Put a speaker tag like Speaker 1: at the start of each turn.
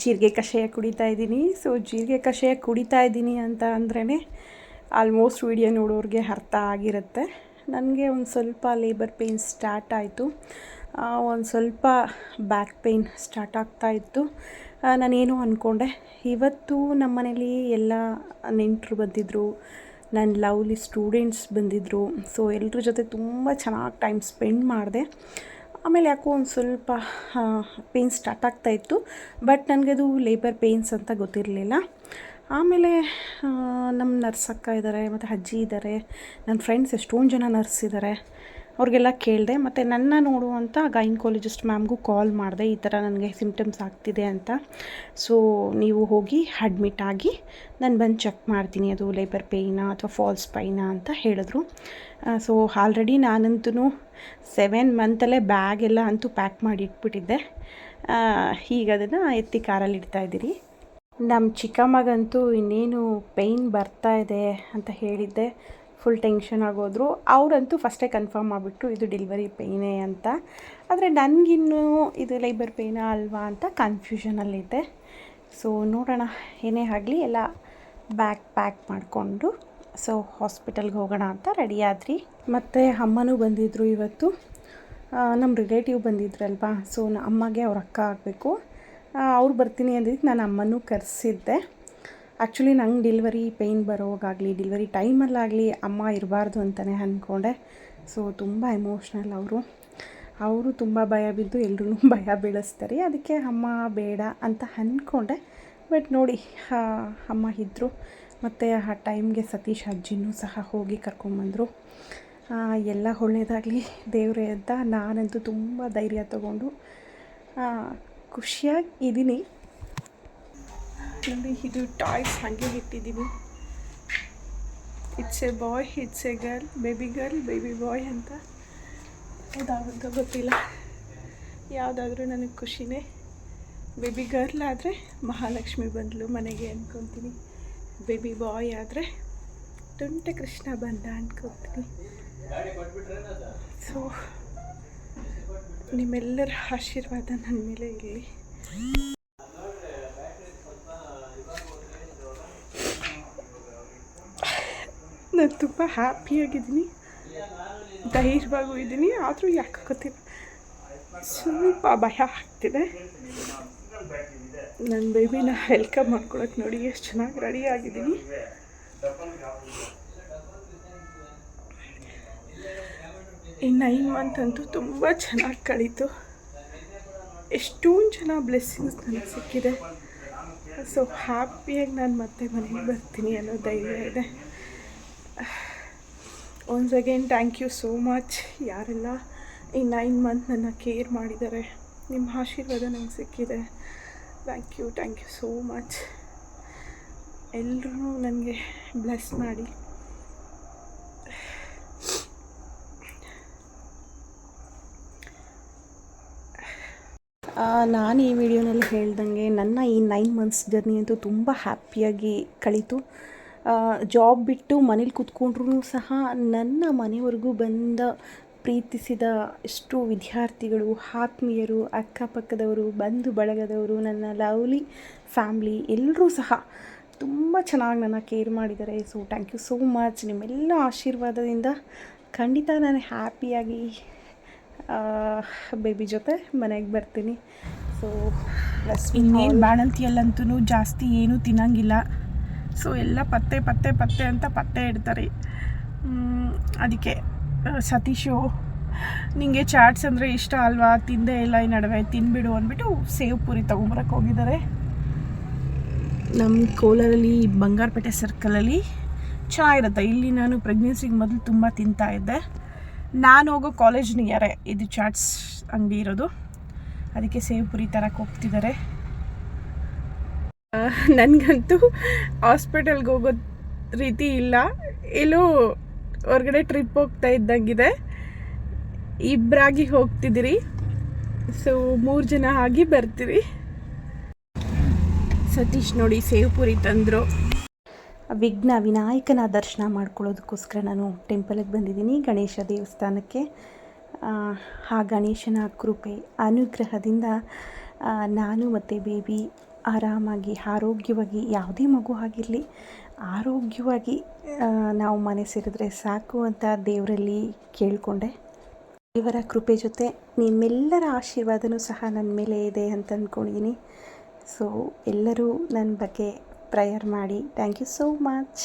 Speaker 1: ಜೀರಿಗೆ ಕಷಾಯ ಕುಡಿತಾ ಇದ್ದೀನಿ. ಸೊ ಜೀರಿಗೆ ಕಷಾಯ ಕುಡಿತಾ ಇದ್ದೀನಿ ಅಂತ ಅಂದ್ರೇ ಆಲ್ಮೋಸ್ಟ್ ವಿಡಿಯೋ ನೋಡೋರಿಗೆ ಅರ್ಥ ಆಗಿರುತ್ತೆ. ನನಗೆ ಒಂದು ಸ್ವಲ್ಪ ಲೇಬರ್ ಪೇಯ್ನ್ ಸ್ಟಾರ್ಟ್ ಆಯಿತು. ಒಂದು ಸ್ವಲ್ಪ ಬ್ಯಾಕ್ ಪೇಯ್ನ್ ಸ್ಟಾರ್ಟ್ ಆಗ್ತಾ ಇತ್ತು. ನಾನೇನು ಅಂದ್ಕೊಂಡೆ ಇವತ್ತು ನಮ್ಮ ಮನೇಲಿ ಎಲ್ಲ ನೆಂಟರು ಬಂದಿದ್ದರು ನನ್ನ ಲವ್ಲಿ ಸ್ಟೂಡೆಂಟ್ಸ್ ಬಂದಿದ್ದರು ಸೊ ಎಲ್ಲರ ಜೊತೆ ತುಂಬ ಚೆನ್ನಾಗಿ ಟೈಮ್ ಸ್ಪೆಂಡ್ ಮಾಡಿದೆ. ಆಮೇಲೆ ಯಾಕೋ ಒಂದು ಸ್ವಲ್ಪ ಪೇಯ್ನ್ ಸ್ಟಾರ್ಟ್ ಆಗ್ತಾ ಇತ್ತು. ಬಟ್ ನನಗದು ಲೇಬರ್ ಪೇಯ್ನ್ಸ್ ಅಂತ ಗೊತ್ತಿರಲಿಲ್ಲ. ಆಮೇಲೆ ನಮ್ಮ ನರ್ಸ್ ಅಕ್ಕ ಇದ್ದಾರೆ ಮತ್ತು ಅಜ್ಜಿ ಇದ್ದಾರೆ ನನ್ನ ಫ್ರೆಂಡ್ಸ್ ಎಷ್ಟೊಂದು ಜನ ನರ್ಸ್ ಇದ್ದಾರೆ ಅವ್ರಿಗೆಲ್ಲ ಕೇಳಿದೆ, ಮತ್ತು ನನ್ನ ನೋಡುವಂಥ ಗೈನ್ಕಾಲಜಿಸ್ಟ್ ಮ್ಯಾಮ್ಗೂ ಕಾಲ್ ಮಾಡಿದೆ, ಈ ಥರ ನನಗೆ ಸಿಂಪ್ಟಮ್ಸ್ ಆಗ್ತಿದೆ ಅಂತ. ಸೊ ನೀವು ಹೋಗಿ ಅಡ್ಮಿಟ್ ಆಗಿ ನಾನು ಬಂದು ಚೆಕ್ ಮಾಡ್ತೀನಿ, ಅದು ಲೇಬರ್ ಪೇಯ್ನಾ ಅಥವಾ ಫಾಲ್ಸ್ ಪೈನಾ ಅಂತ ಹೇಳಿದ್ರು. ಸೊ ಆಲ್ರೆಡಿ ನಾನಂತೂ ಸೆವೆನ್ ಮಂತಲ್ಲೇ ಬ್ಯಾಗ್ ಎಲ್ಲ ಅಂತೂ ಪ್ಯಾಕ್ ಮಾಡಿ ಇಟ್ಬಿಟ್ಟಿದ್ದೆ. ಈಗ ಅದನ್ನು ಎತ್ತಿ ಕಾರಲ್ಲಿ ಇಡ್ತಾ ಇದ್ದೀರಿ. ನಮ್ಮ ಚಿಕ್ಕಮ್ಮಗಂತೂ ಇನ್ನೇನು ಪೇಯ್ನ್ ಬರ್ತಾ ಇದೆ ಅಂತ ಹೇಳಿದ್ದೆ. ಫುಲ್ ಟೆನ್ಷನ್ ಆಗೋದ್ರು, ಅವರಂತೂ ಫಸ್ಟೇ ಕನ್ಫರ್ಮ್ ಮಾಡಿಬಿಟ್ರು ಇದು ಡೆಲಿವರಿ ಪೇಯ್ನೇ ಅಂತ. ಆದರೆ ನನಗಿನ್ನೂ ಇದು ಲೇಬರ್ ಪೇಯ್ನಾ ಅಲ್ವಾ ಅಂತ ಕನ್ಫ್ಯೂಷನಲ್ಲಿದ್ದೆ ಸೊ ನೋಡೋಣ, ಏನೇ ಆಗಲಿ ಎಲ್ಲ ಬ್ಯಾಗ್ ಪ್ಯಾಕ್ ಮಾಡಿಕೊಂಡು ಸೊ ಹಾಸ್ಪಿಟಲ್ಗೆ ಹೋಗೋಣ ಅಂತ ರೆಡಿ ಆದ್ರಿ. ಮತ್ತು ಅಮ್ಮನೂ ಬಂದಿದ್ದರು ಇವತ್ತು. ನಮ್ಮ ರಿಲೇಟಿವ್ ಬಂದಿದ್ರಲ್ವಾ ಸೊ ಅಮ್ಮಗೆ ಅವ್ರ ಅಕ್ಕ ಆಗಬೇಕು. ಅವ್ರು ಬರ್ತೀನಿ ಅಂದಿದ್ದು ನಾನು ಅಮ್ಮನೂ ಕರೆಸಿದ್ದೆ. ಆ್ಯಕ್ಚುಲಿ ನಂಗೆ ಡೆಲಿವರಿ ಪೇಯ್ನ್ ಬರೋವಾಗಲಿ ಡಿಲ್ವರಿ ಟೈಮಲ್ಲಾಗಲಿ ಅಮ್ಮ ಇರಬಾರ್ದು ಅಂತಲೇ ಅಂದ್ಕೊಂಡೆ ಸೊ ತುಂಬ ಎಮೋಷ್ನಲ್ ಅವರು. ಅವರು ತುಂಬ ಭಯ ಬಿದ್ದು ಎಲ್ರೂ ಭಯ ಬೀಳಿಸ್ತಾರೆ. ಅದಕ್ಕೆ ಅಮ್ಮ ಬೇಡ ಅಂತ ಅಂದ್ಕೊಂಡೆ ಬಟ್ ನೋಡಿ ಅಮ್ಮ ಇದ್ದರು ಮತ್ತು ಆ ಟೈಮ್ಗೆ ಸತೀಶ್ ಅಜ್ಜಿನೂ ಸಹ ಹೋಗಿ ಕರ್ಕೊಂಬಂದರು. ಎಲ್ಲ ಒಳ್ಳೆಯದಾಗಲಿ ದೇವರೇ ಅಂತ ನಾನಂತೂ ತುಂಬ ಧೈರ್ಯ ತಗೊಂಡು ಖುಷಿಯಾಗಿ ಇದ್ದೀನಿ. ನೋಡಿ ಇದು ಟಾಯ್ಸ್ ಹಾಗೆ ಇಟ್ಟಿದ್ದೀನಿ it's a boy it's a girl baby girl baby boy ಅಂತ. ಯಾವುದಾವಂತ ಗೊತ್ತಿಲ್ಲ. ಯಾವುದಾದ್ರೂ ನನಗೆ ಖುಷಿನೇ. ಬೇಬಿ ಗರ್ಲ್ ಆದರೆ ಮಹಾಲಕ್ಷ್ಮಿ ಬಂದಳು ಮನೆಗೆ ಅಂದ್ಕೊತೀನಿ ಬೇಬಿ ಬಾಯ್ ಆದರೆ ತುಂಟ ಕೃಷ್ಣ ಬಂದ ಅಂದ್ಕೊತೀನಿ ಸೊ ನಿಮ್ಮೆಲ್ಲರ ಆಶೀರ್ವಾದ ನನ್ನ ಮೇಲೆ ಇರಲಿ. ನಾನು ತುಂಬ ಹ್ಯಾಪಿಯಾಗಿದ್ದೀನಿ ಧೈರ್ಯವಾಗೂ ಇದ್ದೀನಿ, ಆದರೂ ಯಾಕೆ ಗೊತ್ತಿಲ್ಲ. ಸ್ವಲ್ಪ ಭಯ ಆಗ್ತಿದೆ. ನನ್ನ ಬೇಬಿನ ವೆಲ್ಕಮ್ ಮಾಡ್ಕೊಳಕ್ಕೆ ನೋಡಿ ಎಷ್ಟು ಚೆನ್ನಾಗಿ ರೆಡಿ ಆಗಿದ್ದೀನಿ. ಈ ನೈನ್ ಮಂತ್ ಅಂತೂ ತುಂಬ ಚೆನ್ನಾಗಿ ಕಳೀತು. ಎಷ್ಟೊಂದು ಜನ ಬ್ಲೆಸ್ಸಿಂಗ್ಸ್ ನನಗೆ ಸಿಕ್ಕಿದೆ. ಸೊ ಹ್ಯಾಪಿಯಾಗಿ ನಾನು ಮತ್ತೆ ಮನೆಗೆ ಬರ್ತೀನಿ ಅನ್ನೋ ಧೈರ್ಯ ಇದೆ. Once again thank you so much ಯಾರೆಲ್ಲ ಈ ನೈನ್ ಮಂತ್ ನನ್ನ ಕೇರ್ ಮಾಡಿದ್ದಾರೆ ನಿಮ್ಮ ಆಶೀರ್ವಾದ ನಂಗೆ ಸಿಕ್ಕಿದೆ. Thank you thank you so much ಎಲ್ಲರೂ ನನಗೆ ಬ್ಲೆಸ್ ಮಾಡಿ. ನಾನು ಈ ವಿಡಿಯೋನಲ್ಲಿ ಹೇಳ್ದಂಗೆ ನನ್ನ ಈ ನೈನ್ ಮಂತ್ಸ್ ಜರ್ನಿ ಅಂತೂ ತುಂಬ ಹ್ಯಾಪಿಯಾಗಿ ಕಳೀತು. ಜಾಬ್ ಬಿಟ್ಟು ಮನೇಲಿ ಕೂತ್ಕೊಂಡ್ರೂ ಸಹ ನನ್ನ ಮನೆವರೆಗೂ ಬಂದ ಪ್ರೀತಿಸಿದ ಎಷ್ಟು ವಿದ್ಯಾರ್ಥಿಗಳು ಆತ್ಮೀಯರು ಅಕ್ಕಪಕ್ಕದವರು ಬಂಧು ಬಳಗದವರು ನನ್ನ ಲವ್ಲಿ ಫ್ಯಾಮ್ಲಿ ಎಲ್ಲರೂ ಸಹ ತುಂಬ ಚೆನ್ನಾಗಿ ನನ್ನ ಕೇರ್ ಮಾಡಿದ್ದಾರೆ. So thank you so much ನಿಮ್ಮೆಲ್ಲ ಆಶೀರ್ವಾದದಿಂದ ಖಂಡಿತ ನಾನು ಹ್ಯಾಪಿಯಾಗಿ ಬೇಬಿ ಜೊತೆ ಮನೆಗೆ ಬರ್ತೀನಿ. ಸೊ
Speaker 2: ಇನ್ನೇನು ಬಾಣಂತಿಯಲ್ಲಂತೂ ಜಾಸ್ತಿ ಏನೂ ತಿನ್ನಂಗಿಲ್ಲ. ಸೊ ಎಲ್ಲ ಪತ್ತೆ ಪತ್ತೆ ಪತ್ತೆ ಅಂತ ಪತ್ತೆ ಇಡ್ತಾರೆ. ಅದಕ್ಕೆ ಸತೀಶು ನಿಮಗೆ ಚಾಟ್ಸ್ ಅಂದರೆ ಇಷ್ಟ ಅಲ್ವಾ? ತಿಂದೇ ಇಲ್ಲ ಈ ನಡುವೆ, ತಿನ್ಬಿಡು ಅಂದ್ಬಿಟ್ಟು ಸೇವ್ ಪೂರಿ ತೊಗೊಂಬರಕ್ಕೆ ಹೋಗಿದ್ದಾರೆ. ನಮ್ಮ ಕೋಲಾರಲ್ಲಿ ಬಂಗಾರಪೇಟೆ ಸರ್ಕಲಲ್ಲಿ ಚೆನ್ನಾಗಿರುತ್ತೆ ಇಲ್ಲಿ ನಾನು ಪ್ರೆಗ್ನೆನ್ಸಿಗೆ ಮೊದಲು ತುಂಬ ತಿಂತಾ ಇದ್ದೆ. ನಾನು ಹೋಗೋ ಕಾಲೇಜ್ ನಿಯರೇ ಇದು ಚಾಟ್ಸ್ ಅಂಗಡಿ ಇರೋದು. ಅದಕ್ಕೆ ಸೇವ್ ಪುರಿ ತರಕ್ಕೆ ಹೋಗ್ತಿದ್ದಾರೆ. ನನಗಂತೂ ಹಾಸ್ಪಿಟಲ್ಗೆ ಹೋಗೋ ರೀತಿ ಇಲ್ಲ. ಎಲ್ಲೋ ಹೊರಗಡೆ ಟ್ರಿಪ್ ಹೋಗ್ತಾ ಇದ್ದಂಗಿದೆ. ಇಬ್ಬರಾಗಿ ಹೋಗ್ತಿದ್ದೀರಿ. ಸೊ ಮೂರು ಜನ ಆಗಿ ಬರ್ತೀರಿ. ಸತೀಶ್ ನೋಡಿ ಸೇವ್ ಪುರಿ ತಂದರು.
Speaker 1: ವಿಘ್ನ ವಿನಾಯಕನ ದರ್ಶನ ಮಾಡ್ಕೊಳ್ಳೋದಕ್ಕೋಸ್ಕರ ನಾನು ಟೆಂಪಲಿಗೆ ಬಂದಿದ್ದೀನಿ ಗಣೇಶ ದೇವಸ್ಥಾನಕ್ಕೆ. ಆ, ಆ ಗಣೇಶನ ಕೃಪೆ ಅನುಗ್ರಹದಿಂದ ನಾನು ಮತ್ತು ಬೇಬಿ ಆರಾಮಾಗಿ, ಆರೋಗ್ಯವಾಗಿ, ಯಾವುದೇ ಮಗು ಆಗಿರಲಿ, ಆರೋಗ್ಯವಾಗಿ ನಾವು ಮನೆ ಸೇರಿದ್ರೆ ಸಾಕು ಅಂತ ದೇವರಲ್ಲಿ ಕೇಳಿಕೊಂಡೆ. ದೇವರ ಕೃಪೆ ಜೊತೆ ನಿಮ್ಮೆಲ್ಲರ ಆಶೀರ್ವಾದನೂ ಸಹ ನನ್ನ ಮೇಲೆ ಇದೆ ಅಂತ ಅಂದ್ಕೊಂಡಿದ್ದೀನಿ ಸೊ ಎಲ್ಲರೂ ನನ್ನ ಬಗ್ಗೆ ಪ್ರೇಯರ್ ಮಾಡಿ. Thank you so much